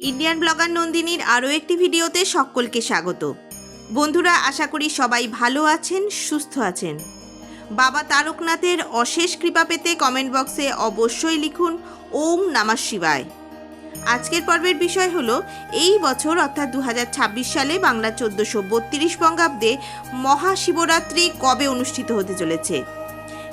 Indian blogger নন্দিনীর আরও একটি ভিডিওতে সকলকে স্বাগত। বন্ধুরা, আশা করি সবাই ভালো আছেন, সুস্থ আছেন। বাবা তারকনাথের অশেষ কৃপা পেতে কমেন্ট বক্সে অবশ্যই লিখুন, ওম নমঃ শিবায়। আজকের পর্বের বিষয় হলো, এই বছর অর্থাৎ দু হাজার ছাব্বিশ সালে বাংলা চোদ্দোশো বত্রিশ বঙ্গাব্দে মহাশিবরাত্রি কবে অনুষ্ঠিত হতে চলেছে?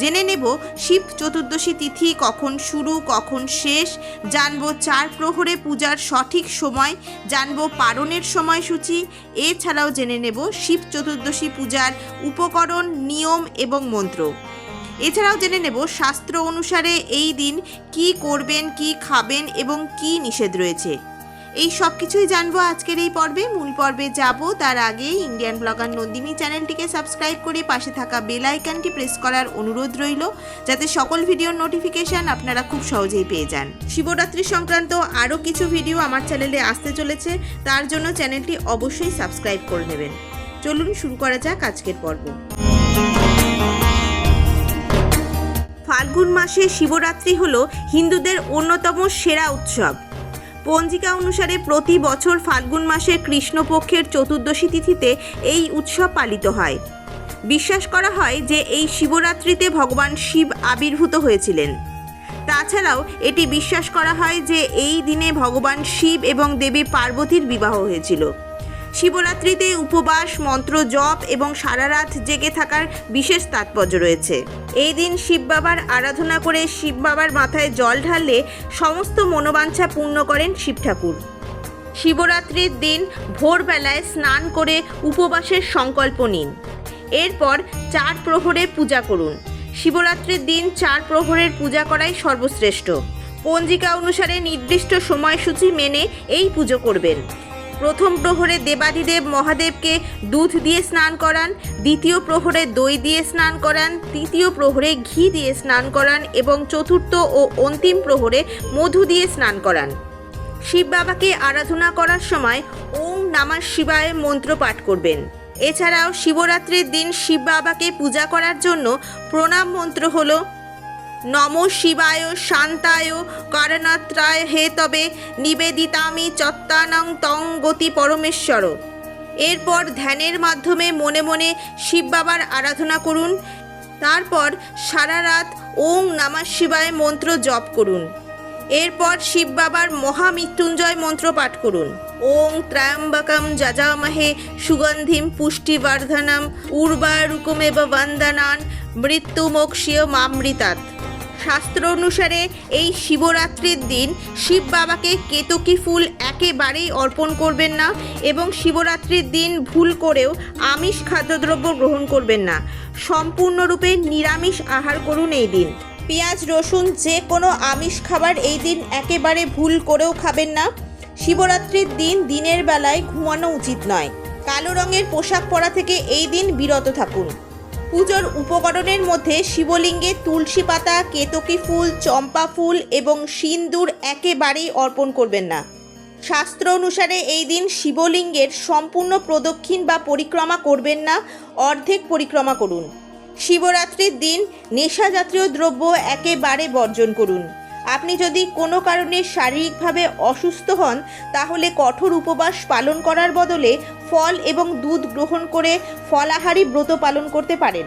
জেনে নেব শিব চতুর্দশী তিথি কখন শুরু, কখন শেষ। জানব চার প্রহরে পূজার সঠিক সময়, জানব পারণের সময়সূচি। এছাড়াও জেনে নেব শিব চতুর্দশী পূজার উপকরণ, নিয়ম এবং মন্ত্র। এছাড়াও জেনে নেব শাস্ত্র অনুসারে এই দিন কি করবেন, কি খাবেন এবং কি নিষেধ রয়েছে। এই সব কিছুই জানব আজকের এই পর্বে। মূল পর্বে যাব, তার আগে ইন্ডিয়ান ব্লগার নন্দিনী চ্যানেলটিকে সাবস্ক্রাইব করে পাশে থাকা বেল আইকনটি প্রেস করার অনুরোধ রইল, যাতে সকল ভিডিওর নোটিফিকেশন আপনারা খুব সহজেই পেয়ে যান। শিবরাত্রি সংক্রান্ত আরও কিছু ভিডিও আমার চ্যানেলে আসতে চলেছে, তার জন্য চ্যানেলটি অবশ্যই সাবস্ক্রাইব করে নেবেন। চলুন শুরু করা যাক আজকের পর্ব। ফাল্গুন মাসে শিবরাত্রি হলো হিন্দুদের অন্যতম সেরা উৎসব। পঞ্জিকা অনুসারে প্রতি বছর ফাল্গুন মাসের কৃষ্ণপক্ষের চতুর্দশী তিথিতে এই উৎসব পালিত হয়। বিশ্বাস করা হয় যে এই শিবরাত্রিতে ভগবান শিব আবির্ভূত হয়েছিলেন। তাছাড়াও এটি বিশ্বাস করা হয় যে এই দিনে ভগবান শিব এবং দেবী পার্বতীর বিবাহ হয়েছিল। শিবরাত্রিতে উপবাস, মন্ত্র জপ এবং সারা রাত জেগে থাকার বিশেষ তাৎপর্য রয়েছে। এই দিন শিব বাবার আরাধনা করে শিব বাবার মাথায় জল ঢাললে সমস্ত মনোবাঞ্ছা পূর্ণ করেন শিব ঠাকুর। শিবরাত্রির দিন ভোরবেলায় স্নান করে উপবাসের সংকল্প নিন। এরপর চার প্রহরে পূজা করুন। শিবরাত্রির দিন চার প্রহরের পূজা করাই সর্বশ্রেষ্ঠ। পঞ্জিকা অনুসারে নির্দিষ্ট সময়সূচি মেনে এই পুজো করবেন। প্রথম প্রহরে দেবাদিদেব মহাদেবকে দুধ দিয়ে স্নান করান, দ্বিতীয় প্রহরে দই দিয়ে স্নান করান, তৃতীয় প্রহরে ঘি দিয়ে স্নান করান এবং চতুর্থ ও অন্তিম প্রহরে মধু দিয়ে স্নান করান। শিব বাবাকে আরাধনা করার সময় ওম নামা শিবায় মন্ত্র পাঠ করবেন। এছাড়াও শিবরাত্রির দিন শিব বাবাকে পূজা করার জন্য প্রণাম মন্ত্র হলো নম শিবায় শান্তায় কারণাত্রায় হে তবে নিবেদিতামি চত্তানাং তং গতি পরমেশ্বর। এরপর ধ্যানের মাধ্যমে মনে মনে শিব বাবার আরাধনা করুন। তারপর সারা রাত ওং নামা শিবায় মন্ত্র জপ করুন। এরপর শিব বাবার মহামৃত্যুঞ্জয় মন্ত্র পাঠ করুন। ওং ত্র্যম্বকম যজামহে সুগন্ধিম পুষ্টিবর্ধনম উর্বারুকমেব বন্দনান মৃত্যুমোক্ষীয় মামৃতাৎ। শাস্ত্র অনুসারে এই শিবরাত্রির দিন শিব বাবাকে কেতকী ফুল একেবারেই অর্পণ করবেন না এবং শিবরাত্রির দিন ভুল করেও আমিষ খাদ্যদ্রব্য গ্রহণ করবেন না। সম্পূর্ণরূপে নিরামিষ আহার করুন এই দিন। পেঁয়াজ, রসুন যে কোনো আমিষ খাবার এই দিন একেবারে ভুল করেও খাবেন না। শিবরাত্রির দিন দিনের বেলায় ঘুমানো উচিত নয়। কালো রঙের পোশাক পরা থেকে এই দিন বিরত থাকুন। পুজোর উপকরণের মধ্যে শিবলিঙ্গে তুলসী পাতা, কেতকী ফুল, চম্পা ফুল এবং সিন্দুর একেবারেই অর্পণ করবেন না। শাস্ত্র অনুসারে এই দিন শিবলিঙ্গের সম্পূর্ণ প্রদক্ষিণ বা পরিক্রমা করবেন না, অর্ধেক পরিক্রমা করুন। শিবরাত্রির দিন নেশা জাতীয় দ্রব্য একেবারে বর্জন করুন। আপনি যদি কোনো কারণে শারীরিকভাবে অসুস্থ হন, তাহলে কঠোর উপবাস পালন করার বদলে ফল এবং দুধ গ্রহণ করে ফলাহারি ব্রত পালন করতে পারেন।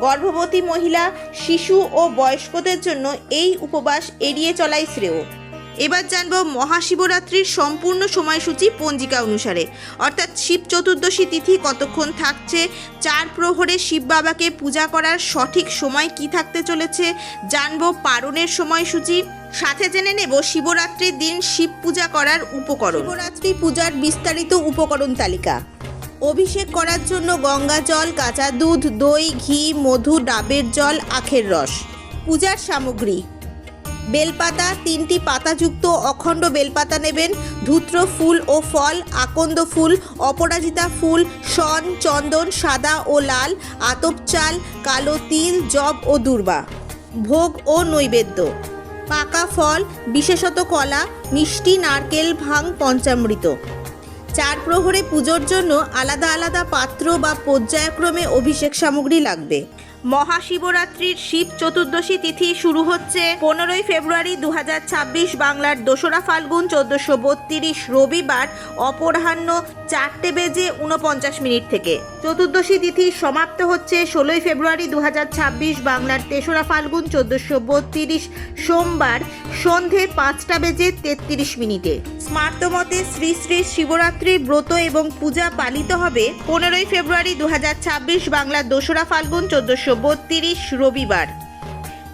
গর্ভবতী মহিলা, শিশু ও বয়স্কদের জন্য এই উপবাস এড়িয়ে চলাই শ্রেয়। এবার জানব মহাশিবরাত্রির সম্পূর্ণ সময়সূচি পঞ্জিকা অনুসারে। অর্থাৎ শিব চতুর্দশী তিথি কতক্ষণ থাকছে, চার প্রহরে শিব বাবাকে পূজা করার সঠিক সময় কি থাকতে চলেছে, জানব পারণের সময়সূচি। সাথে জেনে নেব শিবরাত্রির দিন শিব পূজা করার উপকরণ। শিবরাত্রি পূজার বিস্তারিত উপকরণ তালিকা। অভিষেক করার জন্য গঙ্গা জল, কাঁচা দুধ, দই, ঘি, মধু, ডাবের জল, আখের রস। পূজার সামগ্রী। বেলপাতা, তিনটি পাতাযুক্ত অখণ্ড বেলপাতা নেবেন। ধূত্র ফুল ও ফল, আকন্দ ফুল, অপরাজিতা ফুল, শন, চন্দন, সাদা ও লাল, আতপ চাল, কালো তিল, জব ও দুর্বা। ভোগ ও নৈবেদ্য। পাকা ফল, বিশেষত কলা, মিষ্টি, নারকেল, ভাং, পঞ্চামৃত। চার প্রহরে পুজোর জন্য আলাদা আলাদা পাত্র বা পর্যায়ক্রমে অভিষেক সামগ্রী লাগবে। মহাশিবরাত্রির শিব চতুর্দশী তিথি শুরু হচ্ছে পনেরোই ফেব্রুয়ারি দু হাজার ছাব্বিশ বাংলার দোসরা ফাল্গুন চোদ্দশো বত্রিশ রবিবার, অপরাহ্ন চারটে বেজে উনপঞ্চাশ মিনিট থেকে। চতুর্দশী তিথি সমাপ্ত হচ্ছে ষোলোই ফেব্রুয়ারি দু হাজার ছাব্বিশ বাংলার তেসরা ফাল্গুন চোদ্দশো বত্রিশ সোমবার সন্ধে পাঁচটা বেজে তেত্রিশ মিনিটে। স্মার্ত মতে শ্রী শ্রী শিবরাত্রির ব্রত এবং পূজা পালিত হবে পনেরোই ফেব্রুয়ারি দু হাজার ছাব্বিশ বাংলার দোসরা ফাল্গুন চোদ্দশো বত্রিশ রবিবার।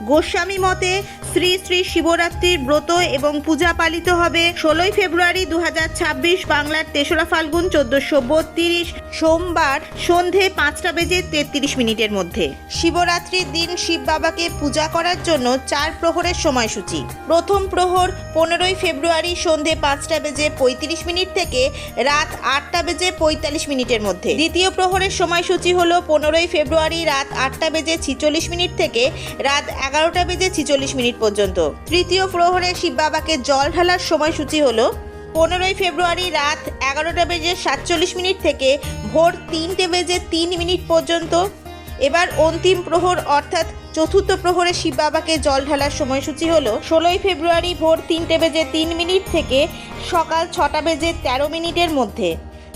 গোস্বামী মতে শ্রী শ্রী শিবরাত্রির ব্রত এবং পূজা পালিত হবে ষোলোই ফেব্রুয়ারি দু হাজার ছাব্বিশ বাংলার তেসরা ফাল্গুন চোদ্দশো বত্রিশ, সোমবার সন্ধে পাঁচটা বেজে তেত্রিশ মিনিটের মধ্যে। শিবরাত্রির দিন শিব বাবাকে পূজা করার জন্য চার প্রহরের সময়সূচি। প্রথম প্রহর পনেরোই ফেব্রুয়ারি সন্ধে পাঁচটা বেজে পঁয়ত্রিশ মিনিট থেকে রাত আটটা বেজে পঁয়তাল্লিশ মিনিটের মধ্যে। দ্বিতীয় প্রহরের সময়সূচি হলো পনেরোই ফেব্রুয়ারি রাত আটটা বেজে ছিচল্লিশ মিনিট থেকে রাত এগারোটা বেজে ছিচল্লিশ মিনিট পর্যন্ত। তৃতীয় প্রহরে শিব বাবাকে জল ঢালার সময়সূচি হলো পনেরোই ফেব্রুয়ারি রাত এগারোটা বেজে সাতচল্লিশ মিনিট থেকে ভোর তিনটে বেজে তিন মিনিট পর্যন্ত। এবার অন্তিম প্রহর অর্থাৎ চতুর্থ প্রহরে শিব বাবাকে জল ঢালার সময়সূচি হলো ষোলোই ফেব্রুয়ারি ভোর তিনটে বেজে তিন মিনিট থেকে সকাল ছটা বেজে তেরো মিনিটের মধ্যে।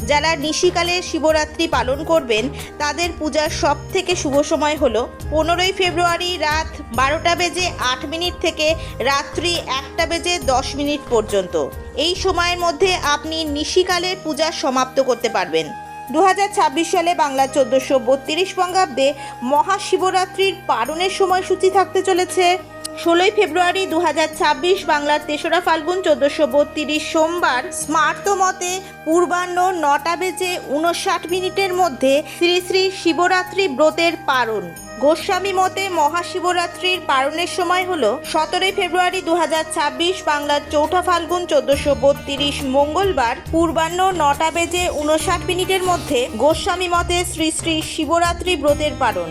যারা নিশিকালে শিবরাত্রি পালন করবেন, তাদের পূজার সব থেকে শুভ সময় হলো পনেরোই ফেব্রুয়ারি রাত বারোটা বেজে আট মিনিট থেকে রাত্রি একটা বেজে দশ মিনিট পর্যন্ত। এই সময়ের মধ্যে আপনি নিশিকালে পূজা সমাপ্ত করতে পারবেন। দু হাজার ছাব্বিশ সালে বাংলা চোদ্দোশো বত্রিশ বঙ্গাব্দে মহাশিবরাত্রির পালনের সময়সূচি থাকতে চলেছে। ষোলোই ফেব্রুয়ারি দু হাজার ছাব্বিশ বাংলার তেসরা ফাল্গুন চোদ্দোশো বত্রিশ সোমবার স্মার্ত মতে পূর্বাহ্ন নটা বেজে উনষাট মিনিটের মধ্যে শ্রী শ্রী শিবরাত্রি ব্রতের পারণ। গোস্বামী মতে মহাশিবরাত্রির পারণের সময় হল সতেরোই ফেব্রুয়ারি দু হাজার ছাব্বিশ বাংলার চৌঠা ফাল্গুন চোদ্দশো বত্রিশ মঙ্গলবার পূর্বাহ্ন নটা বেজে উনষাট মিনিটের মধ্যে গোস্বামী মতে শ্রী শ্রী শিবরাত্রি ব্রতের পালন